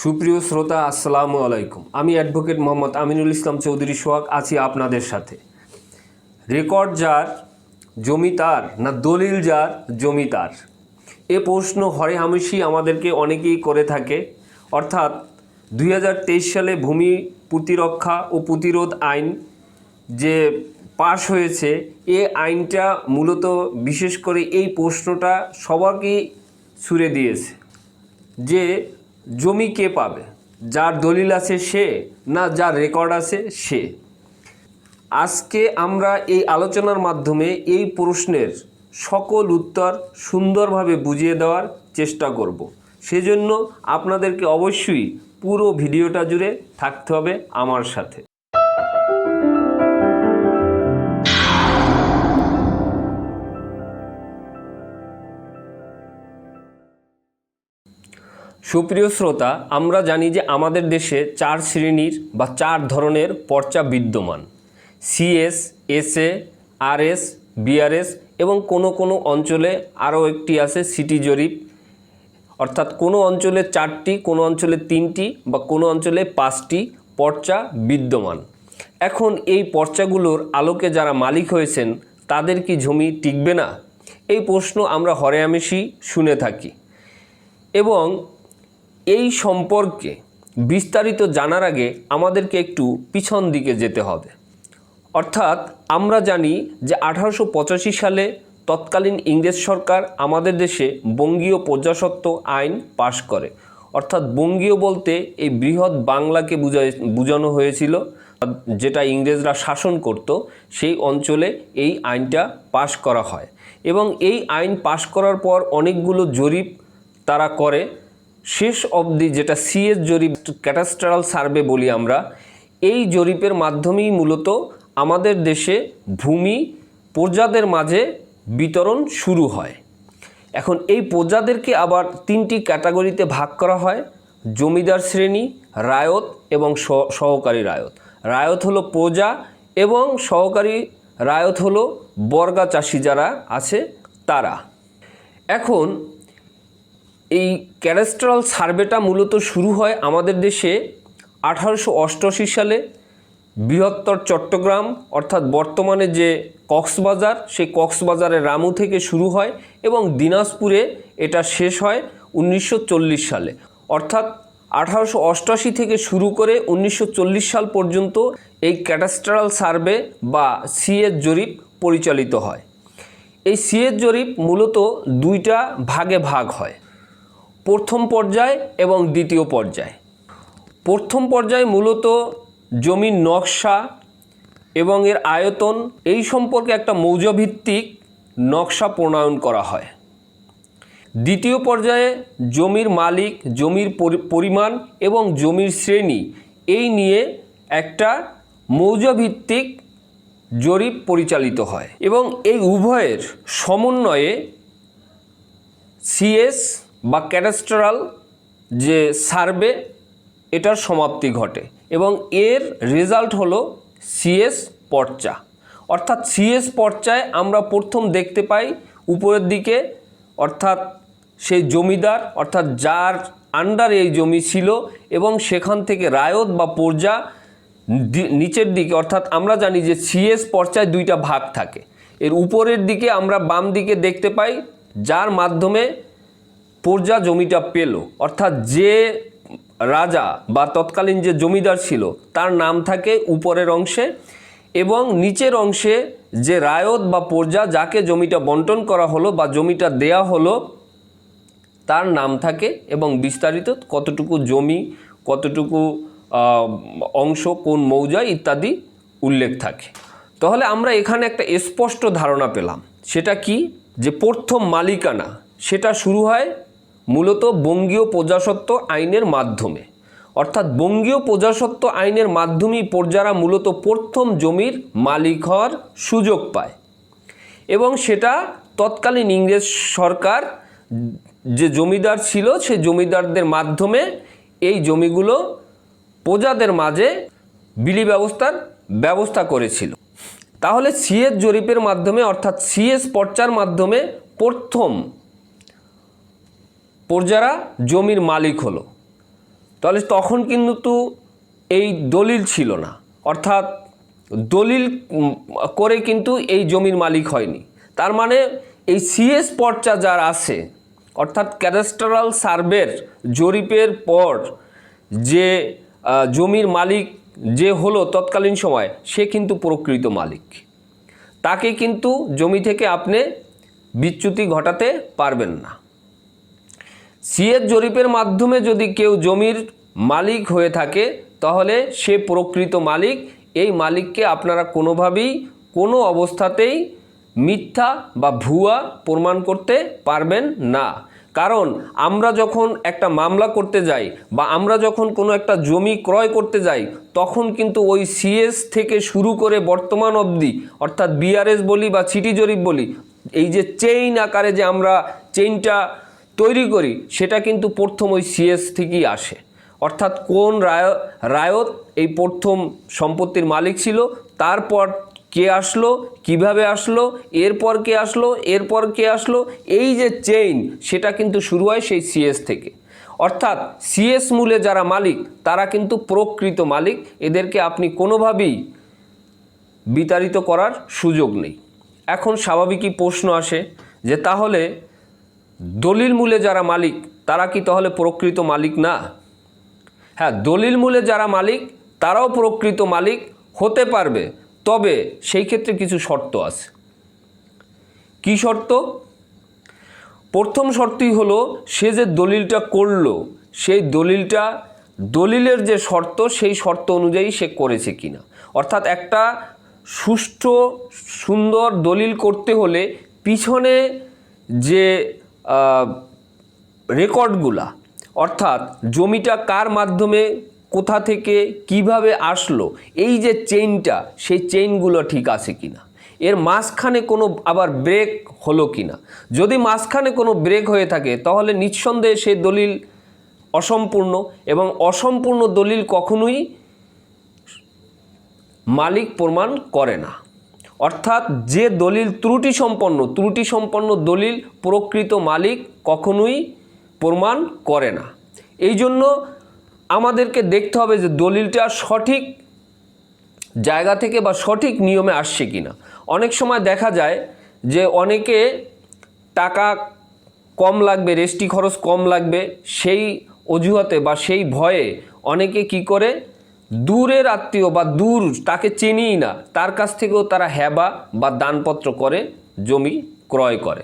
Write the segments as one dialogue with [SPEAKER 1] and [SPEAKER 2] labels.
[SPEAKER 1] সুপ্রিয় শ্রোতা, আসসালামু আলাইকুম। আমি অ্যাডভোকেট মোহাম্মদ আমিনুল ইসলাম চৌধুরী সোহাগ, আছি আপনাদের সাথে। রেকর্ড যার, জমি তার, না দলিল যার, জমি তার? এ প্রশ্ন হরে হামেশি আমাদেরকে অনেকেই করে থাকে। অর্থাৎ দুই হাজার তেইশ সালে ভূমি প্রতিরক্ষা ও প্রতিরোধ আইন যে পাশ হয়েছে, এ আইনটা মূলত বিশেষ করে এই প্রশ্নটা সবাইকেই ছুড়ে দিয়েছে যে জমি কে পাবে? যার দলিল আছে সে না যার রেকর্ড আছে সে? আজকে আমরা এই আলোচনার মাধ্যমে এই প্রশ্নের সকল উত্তর সুন্দরভাবে বুঝিয়ে দেওয়ার চেষ্টা করব। সেজন্য আপনাদেরকে অবশ্যই পুরো ভিডিওটা জুড়ে থাকতে হবে আমার সাথে। সুপ্রিয় শ্রোতা, আমরা জানি যে আমাদের দেশে চার শ্রেণির বা চার ধরনের পর্চা বিদ্যমান। সিএস এসএ আরএস বিআরএস এবং কোনো কোনো অঞ্চলে আরও একটি আছে সিটি জরিপ। অর্থাৎ কোনো অঞ্চলে চারটি, কোনো অঞ্চলে তিনটি বা কোনো অঞ্চলে পাঁচটি পর্চা বিদ্যমান। এখন এই পর্চাগুলোর আলোকে যারা মালিক হয়েছেন, তাদের কি জমি টিকবে না? এই প্রশ্ন আমরা হরে হরেয়ামেশি শুনে থাকি। এবং এই সম্পর্কে বিস্তারিত জানার আগে আমাদেরকে একটু পিছন দিকে যেতে হবে। অর্থাৎ আমরা জানি যে আঠারোশো পঁচাশি সালে তৎকালীন ইংরেজ সরকার আমাদের দেশে বঙ্গীয় প্রজাসত্ব আইন পাশ করে। অর্থাৎ বঙ্গীয় বলতে এই বৃহৎ বাংলাকে বুঝায়, বোঝানো হয়েছিল, যেটা ইংরেজরা শাসন করত, সেই অঞ্চলে এই আইনটা পাশ করা হয়। এবং এই আইন পাশ করার পর অনেকগুলো জরিপ তারা করে শেষ অবধি যেটা সিএস জরিপ ক্যাটাস্ট্রাল সার্ভে বলি আমরা, এই জরিপের মাধ্যমেই মূলত আমাদের দেশে ভূমি প্রজাদের মাঝে বিতরণ শুরু হয়। এখন এই প্রজাদেরকে আবার তিনটি ক্যাটাগরিতে ভাগ করা হয়, জমিদার শ্রেণি, রায়ত এবং সহকারী রায়ত। রায়ত হলো প্রজা এবং সহকারী রায়ত হলো বর্গা চাষি যারা আছে, তারা। এখন এই ক্যারেস্ট্রাল সার্ভেটা মূলত শুরু হয় আমাদের দেশে আঠারোশো অষ্টআশি সালে। বৃহত্তর চট্টগ্রাম, অর্থাৎ বর্তমানে যে কক্সবাজার, সেই কক্সবাজারের রামু থেকে শুরু হয় এবং দিনাজপুরে এটা শেষ হয় উনিশশো চল্লিশ সালে। অর্থাৎ আঠারোশো অষ্টআশি থেকে শুরু করে উনিশশো চল্লিশ সাল পর্যন্ত এই ক্যাটাস্ট্রাল সার্ভে বা সিএস জরিপ পরিচালিত হয়। এই সিএস জরিপ মূলত দুইটা ভাগে ভাগ হয়। প্রথম পর্যায় এবং দ্বিতীয় পর্যায়। প্রথম পর্যায়ে মূলত জমির নকশা এবং এর আয়তন। এই সম্পর্কে একটা মৌজাভিত্তিক নকশা প্রণয়ন করা হয়। দ্বিতীয় পর্যায়ে জমির মালিক, জমির পরি- পরিমাণ এবং জমির শ্রেণি, এই নিয়ে একটা মৌজাভিত্তিক জরিপ পরিচালিত হয় এবং এই উভয়ের সমন্বয়ে সিএস বা ক্যাডাস্ট্রাল যে সার্ভে, এটার সমাপ্তি ঘটে এবং এর রেজাল্ট হলো সিএস পর্চা। অর্থাৎ সিএস পর্চায় আমরা প্রথম দেখতে পাই উপরের দিকে, অর্থাৎ সেই জমিদার, অর্থাৎ যার আন্ডার এই জমি ছিল এবং সেখান থেকে রায়ত বা পর্যা নিচের দিকে, অর্থাৎ আমরা জানি যে সিএস পর্চায় দুইটা ভাগ থাকে। এর উপরের দিকে আমরা বাম দিকে দেখতে পাই, যার মাধ্যমে পর্যা জমিটা পেল। অর্থাৎ যে রাজা বা তৎকালীন যে জমিদার ছিল, তার নাম থাকে উপরের অংশে এবং নিচের অংশে যে রায়ত বা পর্যা যাকে জমিটা বন্টন করা হলো বা জমিটা দেয়া হলো, তার নাম থাকে এবং বিস্তারিত কতটুকু জমি, কতটুকু অংশ, কোন মৌজা ইত্যাদি উল্লেখ থাকে। তাহলে আমরা এখানে একটা স্পষ্ট ধারণা পেলাম। সেটা কি? যে প্রথম মালিকানা, সেটা শুরু হয় মূলত বঙ্গীয় প্রজাসত্ব আইনের মাধ্যমে। অর্থাৎ বঙ্গীয় প্রজাসত্ব আইনের মাধ্যমেই প্রজারা মূলত প্রথম জমির মালিক হওয়ার সুযোগ পায়। এবং সেটা তৎকালীন ইংরেজ সরকার যে জমিদার ছিল সে জমিদারদের মাধ্যমে এই জমিগুলো প্রজাদের মাঝে বিলি ব্যবস্থার ব্যবস্থা করেছিল। তাহলে সিএস জরিপের মাধ্যমে, অর্থাৎ সিএস পর্চার মাধ্যমে প্রথম প্রজারা জমির মালিক হলো, তাহলে তখন কিন্তু এই দলিল ছিল না। অর্থাৎ দলিল করে কিন্তু এই জমির মালিক হয়নি। তার মানে এই সিএস পর্চা যার আছে, অর্থাৎ ক্যাডাস্ট্রাল সার্ভের জরিপের পর যে জমির মালিক যে হলো তৎকালীন সময়, সে কিন্তু প্রকৃত মালিক। তাকে কিন্তু জমি থেকে আপনি বিচ্যুতি ঘটাতে পারবেন না। সিএর জরিপের মাধ্যমে যদি কেউ জমির মালিক হয়ে থাকে, তাহলে সে প্রকৃত মালিক। এই মালিককে আপনারা কোনোভাবেই কোনো অবস্থাতেই মিথ্যা বা ভুয়া প্রমাণ করতে পারবেন না। কারণ আমরা যখন একটা মামলা করতে যাই বা আমরা যখন কোনো একটা জমি ক্রয় করতে যাই, তখন কিন্তু ওই সিএস থেকে শুরু করে বর্তমান অবধি, অর্থাৎ বিআরএস বলি বা সিটি জরিপ বলি, এই যে চেইন আকারে যে আমরা চেইনটা তৈরি করি, সেটা কিন্তু প্রথম ওই সিএস থেকেই আসে। অর্থাৎ কোন রায়, রায়ত এই প্রথম সম্পত্তির মালিক ছিল, তারপর কে আসলো, কীভাবে আসলো, এরপর কে আসলো, এরপর কে আসলো, এই যে চেইন সেটা কিন্তু শুরু হয় সেই সিএস থেকে। অর্থাৎ সিএস মূলে যারা মালিক, তারা কিন্তু প্রকৃত মালিক, এদেরকে আপনি কোনোভাবেই বিতাড়িত করার সুযোগ নেই। এখন স্বাভাবিকই প্রশ্ন আসে যে তাহলে দলিল মূলে যারা মালিক, তারা কি তাহলে প্রকৃত মালিক না? হ্যাঁ দলিল মূলে যারা মালিক, তারাও প্রকৃত মালিক হতে পারবে, তবে সেই ক্ষেত্রে কিছু শর্ত আছে। কি শর্ত? প্রথম শর্তই হলো, সে যে দলিলটা করল, সেই দলিলটা, দলিলের যে শর্ত, সেই শর্ত অনুযায়ী সে করেছে কিনা। অর্থাৎ একটা সুষ্ঠু, সুন্দর দলিল করতে হলে পিছনে যে রেকর্ডগুলা। অর্থাৎ জমিটা কার মাধ্যমে, কোথা থেকে, কীভাবে আসলো, এই যে চেইনটা, সেই চেইনগুলো ঠিক আছে কি না এর মাঝখানে কোনো আবার ব্রেক হলো কি না যদি মাঝখানে কোনো ব্রেক হয়ে থাকে, তাহলে নিঃসন্দেহে সেই দলিল অসম্পূর্ণ এবং অসম্পূর্ণ দলিল কখনোই মালিক প্রমাণ করে না। অর্থাৎ যে দলিল ত্রুটি সম্পন্ন ত্রুটি সম্পন্ন দলিল প্রকৃত মালিক কখনোই প্রমাণ করে না। এই জন্য আমাদেরকে দেখতে হবে যে দলিলটা সঠিক জায়গা থেকে বা সঠিক নিয়মে আসছে কিনা। অনেক সময় দেখা যায় যে অনেকে টাকা কম লাগবে, রেস্টি খরচ কম লাগবে, সেই অজুহাতে বা সেই ভয়ে অনেকে কি করে দূরের আত্মীয় বা দূর তাকে চেনেই না, তার কাছ থেকেও তারা হ্যাবা বা দানপত্র করে, জমি ক্রয় করে।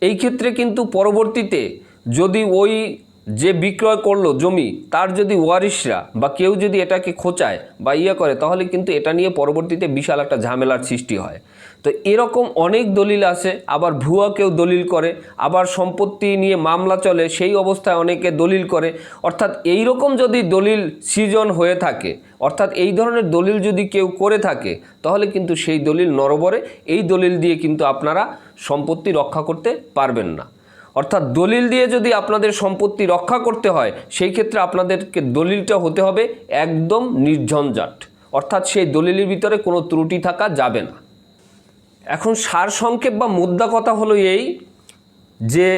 [SPEAKER 1] এই ক্ষেত্রে কিন্তু পরবর্তীতে যদি ওই যে বিক্রয় করল জমি, তার যদি ওয়ারিশরা বা কেউ যদি এটাকে খোঁচায় বা ইয়ে করে, তাহলে কিন্তু এটা নিয়ে পরবর্তীতে বিশাল একটা ঝামেলার সৃষ্টি হয়। তো এরকম অনেক দলিল আছে, আবার ভুয়া কেউ দলিল করে, আবার সম্পত্তি নিয়ে মামলা চলে, সেই অবস্থায় অনেকে দলিল করে। অর্থাৎ এই রকম যদি দলিল সৃজন হয়ে থাকে, অর্থাৎ এই ধরনের দলিল যদি কেউ করে থাকে, তাহলে কিন্তু সেই দলিল নরবরে, এই দলিল দিয়ে কিন্তু আপনারা সম্পত্তি রক্ষা করতে পারবেন না। অর্থাৎ দলিল দিয়ে যদি আপনাদের সম্পত্তি রক্ষা করতে হয়, সেই ক্ষেত্রে আপনাদেরকে দলিলটা হতে হবে একদম নির্ঝঞ্ঝাট। অর্থাৎ সেই দলিলের ভিতরে কোনো ত্রুটি থাকা যাবে না। এখন সার সংক্ষেপ বা মুদ্রা কথা হলো এই যে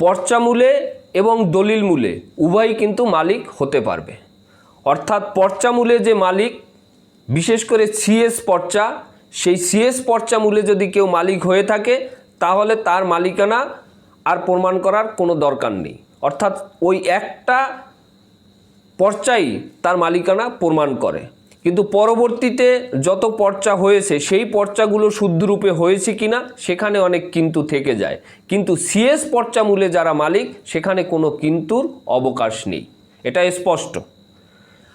[SPEAKER 1] পর্চা মূলে এবং দলিল মূলে উভয়ই কিন্তু মালিক হতে পারবে। অর্থাৎ পর্চা মূলে যে মালিক, বিশেষ করে সিএস পর্চা, সেই সিএস পর্চা মূলে যদি কেউ মালিক হয়ে থাকে, তাহলে তার মালিকানা আর প্রমাণ করার কোনো দরকার নেই। অর্থাৎ ওই একটা পর্চাই তার মালিকানা প্রমাণ করে। কিন্তু পরবর্তীতে যত পর্চা হয়েছে, সেই পর্চাগুলো শুদ্ধরূপে হয়েছে কি না, সেখানে অনেক কিন্তু থেকে যায়। কিন্তু সিএস পর্চা মূলে যারা মালিক, সেখানে কোনো কিন্তুর অবকাশ নেই। এটা স্পষ্ট।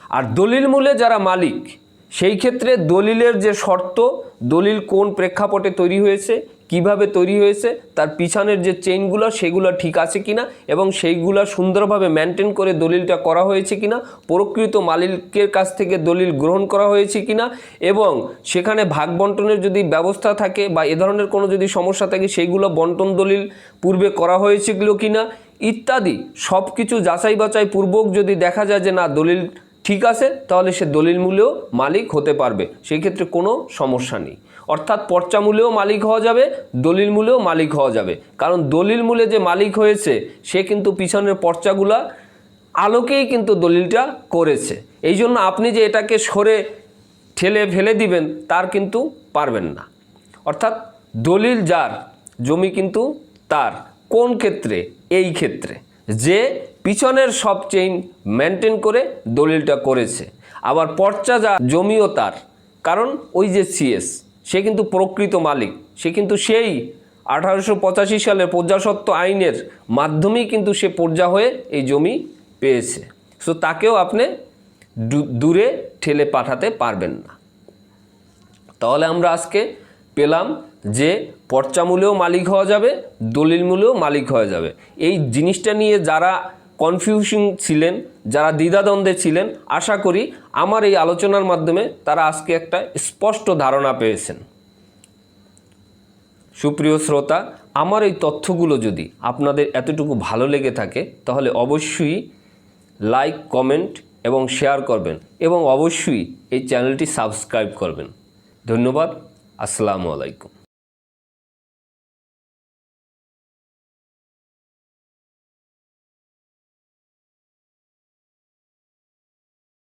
[SPEAKER 1] আর দলিল মূলে যারা মালিক, সেই ক্ষেত্রে দলিলের যে শর্ত, দলিল কোন প্রেক্ষাপটে তৈরি হয়েছে কীভাবে তৈরি হয়েছে, তার পিছনের যে চেইনগুলো সেগুলো ঠিক আছে কিনা এবং সেইগুলো সুন্দরভাবে মেনটেন করে দলিলটা করা হয়েছে কিনা, প্রকৃত মালিকের কাছ থেকে দলিল গ্রহণ করা হয়েছে কিনা এবং সেখানে ভাগ বন্টনের যদি ব্যবস্থা থাকে বা এ ধরনের কোনো যদি সমস্যা থাকে, সেইগুলো বন্টন দলিল পূর্বে করা হয়েছিল কিনা ইত্যাদি সব কিছু যাচাই বাছাই পূর্বক যদি দেখা যায় যে না, দলিল ঠিক আছে, তাহলে সে দলিল মূল্যেও মালিক হতে পারবে। সেই ক্ষেত্রে কোনো সমস্যা নেই। অর্থাৎ পর্চা মূলেও মালিক হওয়া যাবে, দলিল মূলেও মালিক হওয়া যাবে। কারণ দলিল মূলে যে মালিক হয়েছে, সে কিন্তু পিছনের পর্চাগুলা আলোকেই কিন্তু দলিলটা করেছে। এই জন্য আপনি যে এটাকে সরে ঠেলে ফেলে দিবেন, তার কিন্তু পারবেন না। অর্থাৎ দলিল যার, জমি কিন্তু তার। কোন ক্ষেত্রে? এই ক্ষেত্রে। যে পিছনের সব চেইন মেনটেন করে দলিলটা করেছে। আবার পর্চা যা জমিও তার। কারণ ওই যে সিএস সে কিন্তু প্রকৃত মালিক। সে কিন্তু সেই আঠারোশো পঁচাশি সালের প্রজাসত্ব আইনের মাধ্যমেই কিন্তু সে পর্যা হয়ে এই জমি পেয়েছে। সো তাকেও আপনি দূরে ঠেলে পাঠাতে পারবেন না। তাহলে আমরা আজকে পেলাম যে পর্চা মূলেও মালিক হওয়া যাবে, দলিল মূলেও মালিক হওয়া যাবে। এই জিনিসটা নিয়ে যারা কনফিউশন ছিলেন, যারা দ্বিধাদ্বন্দ্বে ছিলেন, আশা করি আমার এই আলোচনার মাধ্যমে তারা আজকে একটা স্পষ্ট ধারণা পেয়েছেন। সুপ্রিয় শ্রোতা, আমার এই তথ্যগুলো যদি আপনাদের এতটুকু ভালো লেগে থাকে, তাহলে অবশ্যই লাইক, কমেন্ট এবং শেয়ার করবেন এবং অবশ্যই এই চ্যানেলটি সাবস্ক্রাইব করবেন। ধন্যবাদ, আসসালামু আলাইকুম।